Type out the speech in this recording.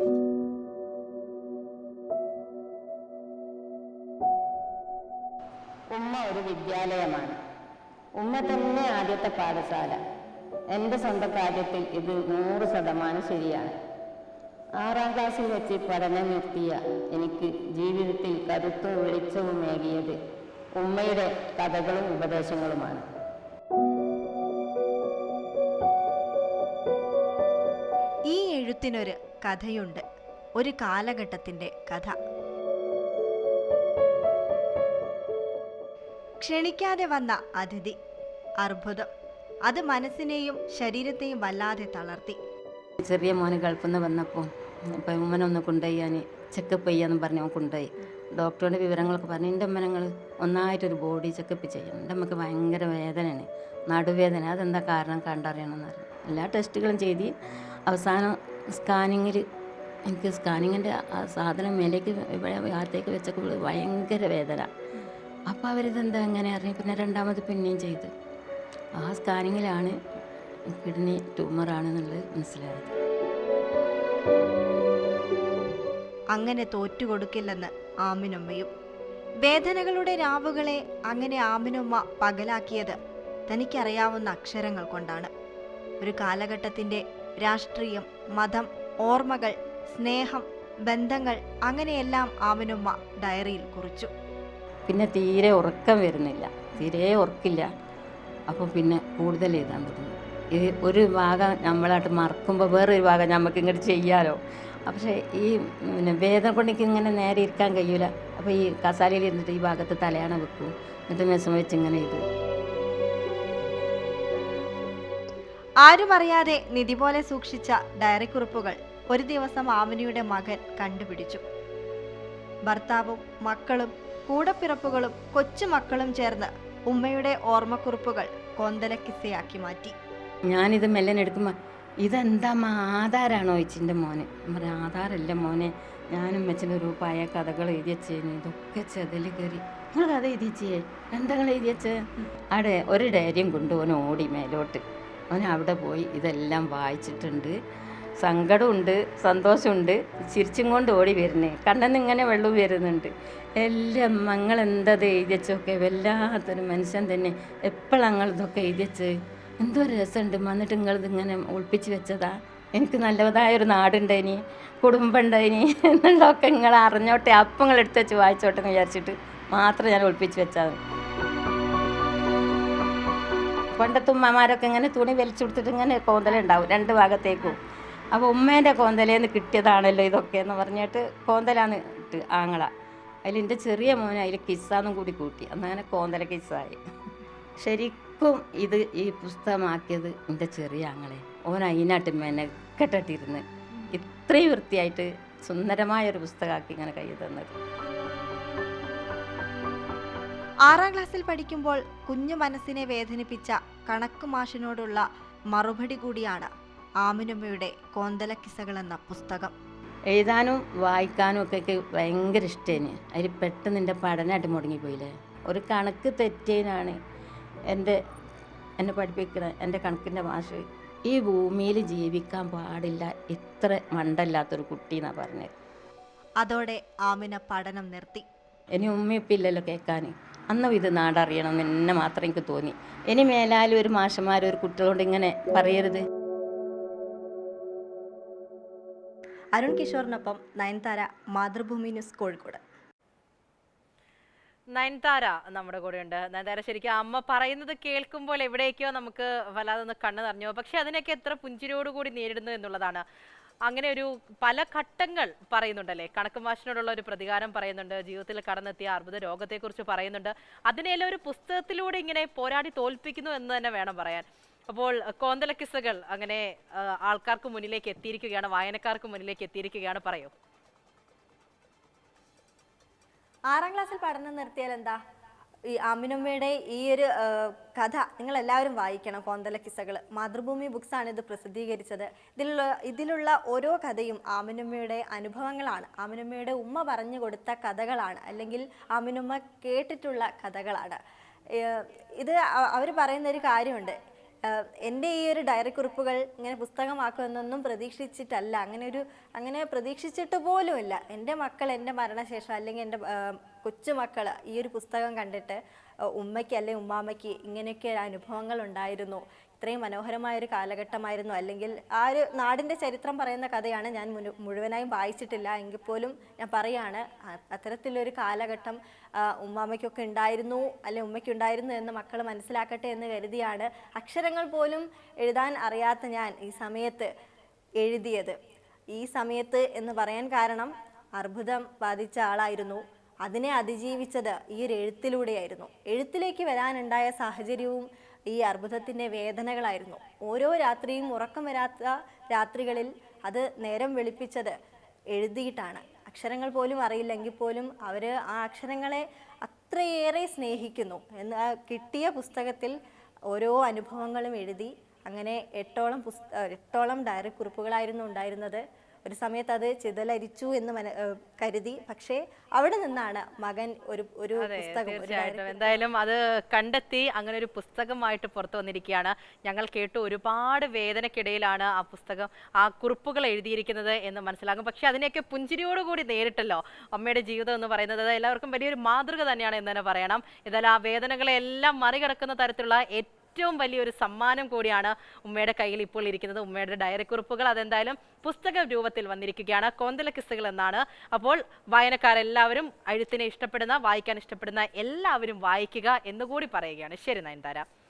ഉമ്മ ഒരു വിദ്യാലയമാണ്. ഉമ്മ തന്നെ ആദ്യത്തെ പാഠശാല. എന്റെ സ്വന്തം കാര്യത്തിൽ ഇത് നൂറ് ശതമാനം ശരിയാണ്. ആറാം ക്ലാസ്സിൽ വെച്ച് പഠനം നിർത്തിയ എനിക്ക് ജീവിതത്തിൽ കരുത്തും വെളിച്ചവും ഏകിയത് ഉമ്മയുടെ കഥകളും ഉപദേശങ്ങളുമാണ്. ഈ എഴുത്തിനൊരു കഥയുണ്ട്. ഒരു കാലഘട്ടത്തിന്റെ കഥ. ക്ഷണിക്കാതെ വന്ന അതിഥി. അർബുദം. അത് മനസ്സിനെയും ശരീരത്തെയും വല്ലാതെ തളർത്തി. ചെറിയ മോന് ഗൾഫിൽ നിന്ന് വന്നപ്പോൾ അപ്പം ഉമ്മനൊന്ന് കൊണ്ടുപോയി ഞാൻ ചെക്കപ്പ് ചെയ്യാന്ന് പറഞ്ഞ് അവൻ കൊണ്ടുപോയി. ഡോക്ടറുടെ വിവരങ്ങളൊക്കെ പറഞ്ഞു എന്റെ ഉമ്മനങ്ങൾ ഒന്നായിട്ടൊരു ബോഡി ചെക്കപ്പ് ചെയ്യണം. എന്റെ അമ്മയ്ക്ക് ഭയങ്കര വേദനയാണ് നടുവേദന. അതെന്താ കാരണം കണ്ടറിയണമെന്ന് പറഞ്ഞു. എല്ലാ ടെസ്റ്റുകളും ചെയ്ത് അവസാനം സ്കാനിങ്ങിൽ എനിക്ക് സ്കാനിങ്ങിന്റെ ആ സാധനം മേലേക്ക് ഭാഗത്തേക്ക് വെച്ചപ്പോൾ ഭയങ്കര വേദന. അപ്പോൾ അവരിതെന്താ എങ്ങനെ അറിഞ്ഞു പിന്നെ രണ്ടാമത് പിന്നെയും ചെയ്ത്. ആ സ്കാനിങ്ങിലാണ് കിഡ്നി ട്യൂമറാണെന്നുള്ളത് മനസ്സിലായത്. അങ്ങനെ തോറ്റുകൊടുക്കില്ലെന്ന് ആമിനമ്മയും. വേദനകളുടെ രാവുകളെ അങ്ങനെ ആമിനുമ്മ പകലാക്കിയത് തനിക്കറിയാവുന്ന അക്ഷരങ്ങൾ കൊണ്ടാണ്. ഒരു കാലഘട്ടത്തിന്റെ രാഷ്ട്രീയം മതം ഓർമ്മകൾ സ്നേഹം ബന്ധങ്ങൾ അങ്ങനെയെല്ലാം ആമനുമ്മ ഡയറിയിൽ കുറിച്ചു. പിന്നെ തീരെ ഉറക്കം വരുന്നില്ല. തീരെ ഉറക്കില്ല. അപ്പം പിന്നെ കൂടുതൽ എഴുതാൻ തുടങ്ങി ഇത് ഒരു ഭാഗം നമ്മളായിട്ട് മറക്കുമ്പോൾ വേറൊരു ഭാഗം നമുക്ക് ഇങ്ങോട്ട് ചെയ്യാലോ. പക്ഷേ ഈ പിന്നെ വേദന കൊണ്ട് എനിക്ക് ഇങ്ങനെ നേരെ ഇരിക്കാൻ കഴിയൂല. അപ്പോൾ ഈ കസാലയിൽ ഇരുന്നിട്ട് ഈ ഭാഗത്ത് തലയാണ് വെക്കും. എന്നിട്ട് മെസ്സം വെച്ച് ഇങ്ങനെ ഇത് ആരും അറിയാതെ നിധി പോലെ സൂക്ഷിച്ച ഡയറി കുറിപ്പുകൾ ഒരു ദിവസം ആമിനിയുടെ മകൻ കണ്ടുപിടിച്ചു. ഭർത്താവും മക്കളും കൂടപ്പിറപ്പുകളും കൊച്ചുമക്കളും ചേർന്ന് ഉമ്മയുടെ ഓർമ്മക്കുറിപ്പുകൾ കോന്തലക്കിസയാക്കി മാറ്റി. ഞാനിത് മെല്ലൻ എടുക്കുമ്പോൾ ഇതെന്താ ആധാരാണോ ഇച്ചിന്റെ മോനെ? പറഞ്ഞു ആധാരല്ല മോനെ ഞാനും മെച്ചിന് ഒരു പഴയ കഥകൾ എഴുതി വെച്ചേന് ഇതൊക്കെ ചെതൽ കയറി. നിങ്ങൾ കഥ എഴുതി വെച്ചേ? എന്താ എഴുതി വെച്ചേ? അവിടെ ഒരു ഡയറിയും കൊണ്ടുപോകാൻ ഓടി മേലോട്ട്. അവൻ അവിടെ പോയി ഇതെല്ലാം വായിച്ചിട്ടുണ്ട്. സങ്കടമുണ്ട് സന്തോഷമുണ്ട്. ചിരിച്ചും കൊണ്ട് ഓടി വരുന്നേ. കണ്ണെന്ന് ഇങ്ങനെ വെള്ളം വരുന്നുണ്ട് എല്ലാം മങ്ങൾ എന്തത് എഴുതി വെച്ചൊക്കെ വല്ലാത്തൊരു മനുഷ്യൻ തന്നെ. എപ്പോഴാണ് നിങ്ങൾ ഇതൊക്കെ എഴുതി വെച്ച് എന്തോ രസമുണ്ട്. വന്നിട്ട് നിങ്ങളിത് ഇങ്ങനെ ഒളിപ്പിച്ച് വെച്ചതാ. എനിക്ക് നല്ലതായ ഒരു നാടുണ്ടായിനി. കുടുംബം ഉണ്ടായിനി എന്നുള്ളതൊക്കെ നിങ്ങൾ അറിഞ്ഞോട്ടെ. അപ്പം നിങ്ങൾ എടുത്ത് വെച്ച് വായിച്ചോട്ടെ എന്ന് വിചാരിച്ചിട്ട് മാത്രം ഞാൻ ഒളിപ്പിച്ച് വെച്ചാൽ പണ്ടത്തെ ഉമ്മമാരൊക്കെ ഇങ്ങനെ തുണി വലിച്ചു കൊടുത്തിട്ട് ഇങ്ങനെ കോന്തല ഉണ്ടാവും രണ്ട് ഭാഗത്തേക്കും. അപ്പോൾ ഉമ്മേന്റെ കോന്തലേന്ന് കിട്ടിയതാണല്ലോ ഇതൊക്കെ എന്ന് പറഞ്ഞിട്ട് കോന്തലാന്ന് ഇട്ട് ആങ്ങള. അതിൽ എന്റെ ചെറിയ മോനെ അതിൽ കിസ്സാന്നും കൂടി കൂട്ടി. അങ്ങനെ കോന്തല കിസ്സായി. ശരിക്കും ഇത് ഈ പുസ്തകമാക്കിയത് എന്റെ ചെറിയ ആങ്ങളെ. ഓൻ അതിനായിട്ട് മെനക്കെട്ടിരുന്ന് ഇത്രയും വൃത്തിയായിട്ട് സുന്ദരമായ ഒരു പുസ്തകമാക്കി ഇങ്ങനെ കൈ തന്നത്. ആറാം ക്ലാസ്സിൽ പഠിക്കുമ്പോൾ കുഞ്ഞു മനസ്സിനെ വേദനിപ്പിച്ച കണക്ക് മാഷിനോടുള്ള മറുപടി കൂടിയാണ് ആമിനുമ്മയുടെ കോന്തലക്കിസകൾ എന്ന പുസ്തകം. എഴുതാനും വായിക്കാനും ഒക്കെ ഭയങ്കര ഇഷ്ടമാണ് അതിൽ പെട്ടെന്ന് എന്റെ പഠനമായിട്ട് മുടങ്ങിപ്പോയില്ലേ ഒരു കണക്ക് തെറ്റേനാണ് എന്റെ എന്നെ പഠിപ്പിക്കുന്ന എന്റെ കണക്കിന്റെ മാഷ്. ഈ ഭൂമിയിൽ ജീവിക്കാൻ പാടില്ല ഇത്ര മണ്ടല്ലാത്തൊരു കുട്ടി എന്നാണ് പറഞ്ഞത്. അതോടെ ആമിന പഠനം നിർത്തി. ഇനി ഉമ്മയിപ്പില്ലല്ലോ കേൾക്കാൻ അന്നും ഇത് നാടറിയണം എന്ന് എന്നെ മാത്രം എനിക്ക് തോന്നി. ഇനി മേലാലും ഒരു മാഷന്മാർ ഒരു കുട്ടികളോട് ഇങ്ങനെ പറയരുത്. അരുൺ കിഷോറിനൊപ്പം നയൻതാര മാതൃഭൂമി ന്യൂസ് കോഴിക്കോട്. നയൻതാര നമ്മുടെ കൂടെ ഉണ്ട് നയൻതാര ശരിക്കും അമ്മ പറയുന്നത് കേൾക്കുമ്പോൾ എവിടേക്കോ നമുക്ക് വല്ലാതെ ഒന്ന് കണ്ണു നിറഞ്ഞു പക്ഷെ അതിനൊക്കെ എത്ര പുഞ്ചിരിയോടുകൂടി നേരിടുന്നു എന്നുള്ളതാണ് അങ്ങനെ ഒരു പല ഘട്ടങ്ങൾ പറയുന്നുണ്ടല്ലേ? കണക്ക് മാഷിനോടുള്ള ഒരു പ്രതികാരം പറയുന്നുണ്ട്. ജീവിതത്തിൽ കടന്നെത്തിയ അർബുദ രോഗത്തെക്കുറിച്ച് പറയുന്നുണ്ട്. അതിനെല്ലാം ഒരു പുസ്തകത്തിലൂടെ ഇങ്ങനെ പോരാടി തോൽപ്പിക്കുന്നു എന്ന് തന്നെ വേണം പറയാൻ. അപ്പോൾ കോന്തല കിസ്സകൾ അങ്ങനെ ആൾക്കാർക്ക് മുന്നിലേക്ക് എത്തിയിരിക്കുകയാണ് വായനക്കാർക്ക് മുന്നിലേക്ക് എത്തിയിരിക്കുകയാണ്. പറയൂ. ആറാം ക്ലാസ്സിൽ പഠനം നിർത്തിയാൽ എന്താ? ഈ ആമിനമ്മയുടെ ഈ ഒരു കഥ നിങ്ങൾ എല്ലാവരും വായിക്കണം കോന്തല കിസകൾ മാതൃഭൂമി ബുക്സ് ആണ് ഇത് പ്രസിദ്ധീകരിച്ചത്. ഇതിലുള്ള ഇതിലുള്ള ഓരോ കഥയും ആമിനമ്മയുടെ അനുഭവങ്ങളാണ്. ആമിനമ്മയുടെ ഉമ്മ പറഞ്ഞു കൊടുത്ത കഥകളാണ് അല്ലെങ്കിൽ ആമിനമ്മ കേട്ടിട്ടുള്ള കഥകളാണ്. ഇത് അവർ പറയുന്ന ഒരു കാര്യമുണ്ട്. എന്റെ ഈ ഒരു ഡയറി കുറിപ്പുകൾ ഇങ്ങനെ പുസ്തകമാക്കുമെന്നൊന്നും പ്രതീക്ഷിച്ചിട്ടല്ല. അങ്ങനെ ഒരു അങ്ങനെ പ്രതീക്ഷിച്ചിട്ട് പോലുമില്ല. എന്റെ മക്കൾ എന്റെ മരണശേഷം അല്ലെങ്കിൽ എന്റെ കൊച്ചുമക്കൾ ഈ ഒരു പുസ്തകം കണ്ടിട്ട് ഉമ്മയ്ക്ക് അല്ലെ ഉമ്മാമ്മയ്ക്ക് ഇങ്ങനെയൊക്കെ അനുഭവങ്ങൾ ഉണ്ടായിരുന്നു. ഇത്രയും മനോഹരമായ ഒരു കാലഘട്ടമായിരുന്നു. അല്ലെങ്കിൽ ആ ഒരു നാടിന്റെ ചരിത്രം പറയുന്ന കഥയാണ് ഞാൻ മുഴു- മുഴുവനായും വായിച്ചിട്ടില്ല. എങ്കിൽ പോലും ഞാൻ പറയാണ് അത്തരത്തിലൊരു കാലഘട്ടം ഉമ്മാമ്മയ്ക്കൊക്കെ ഉണ്ടായിരുന്നു അല്ലെ ഉമ്മയ്ക്കുണ്ടായിരുന്നു എന്ന് മക്കൾ മനസ്സിലാക്കട്ടെ എന്ന് കരുതിയാണ് അക്ഷരങ്ങൾ പോലും എഴുതാൻ അറിയാത്ത ഞാൻ ഈ സമയത്ത് എഴുതിയത്. ഈ സമയത്ത് എന്ന് പറയാൻ കാരണം അർബുദം ബാധിച്ച ആളായിരുന്നു. അതിനെ അതിജീവിച്ചത് ഈ ഒരു എഴുത്തിലൂടെയായിരുന്നു. എഴുത്തിലേക്ക് വരാനുണ്ടായ സാഹചര്യവും ഈ അർബുദത്തിന്റെ വേദനകളായിരുന്നു. ഓരോ രാത്രിയും ഉറക്കം വരാത്ത രാത്രികളിൽ അത് നേരം വെളുപ്പിച്ചത് എഴുതിയിട്ടാണ്. അക്ഷരങ്ങൾ പോലും അറിയില്ലെങ്കിൽ പോലും അവർ ആ അക്ഷരങ്ങളെ അത്രയേറെ സ്നേഹിക്കുന്നു. എന്ന് കിട്ടിയ പുസ്തകത്തിൽ ഓരോ അനുഭവങ്ങളും എഴുതി അങ്ങനെ എട്ടോളം പുസ്ത എട്ടോളം ഡയറി കുറിപ്പുകളായിരുന്നു ഉണ്ടായിരുന്നത്. ഒരു സമയത്ത് അത് ചിതലരിച്ചു എന്ന് മന കരുതി. പക്ഷേ അവിടെ നിന്നാണ് മകൻ ഒരു ഒരു പുസ്തകം എന്തായാലും അത് കണ്ടെത്തി അങ്ങനെ ഒരു പുസ്തകമായിട്ട് പുറത്തു വന്നിരിക്കുകയാണ്. ഞങ്ങൾ കേട്ടു ഒരുപാട് വേദനക്കിടയിലാണ് ആ പുസ്തകം ആ കുറിപ്പുകൾ എഴുതിയിരിക്കുന്നത് എന്ന് മനസ്സിലാകും. പക്ഷെ അതിനെയൊക്കെ പുഞ്ചിരിയോടുകൂടി നേരിട്ടല്ലോ അമ്മയുടെ ജീവിതം എന്ന് പറയുന്നത്. എല്ലാവർക്കും വലിയൊരു മാതൃക തന്നെയാണ് എന്ന് തന്നെ പറയണം. എന്നാലും ആ വേദനകളെ എല്ലാം മറികടക്കുന്ന തരത്തിലുള്ള ഏറ്റവും വലിയൊരു സമ്മാനം കൂടിയാണ് ഉമ്മയുടെ കയ്യിൽ ഇപ്പോൾ ഇരിക്കുന്നത്. ഉമ്മയുടെ ഡയറി കുറിപ്പുകൾ അതെന്തായാലും പുസ്തക രൂപത്തിൽ വന്നിരിക്കുകയാണ്. കോന്തല കിസ്സുകൾ എന്നാണ്. അപ്പോൾ വായനക്കാരെല്ലാവരും എഴുത്തിനെ ഇഷ്ടപ്പെടുന്ന വായിക്കാൻ ഇഷ്ടപ്പെടുന്ന എല്ലാവരും വായിക്കുക എന്നുകൂടി പറയുകയാണ്. ശരി നയൻതാര.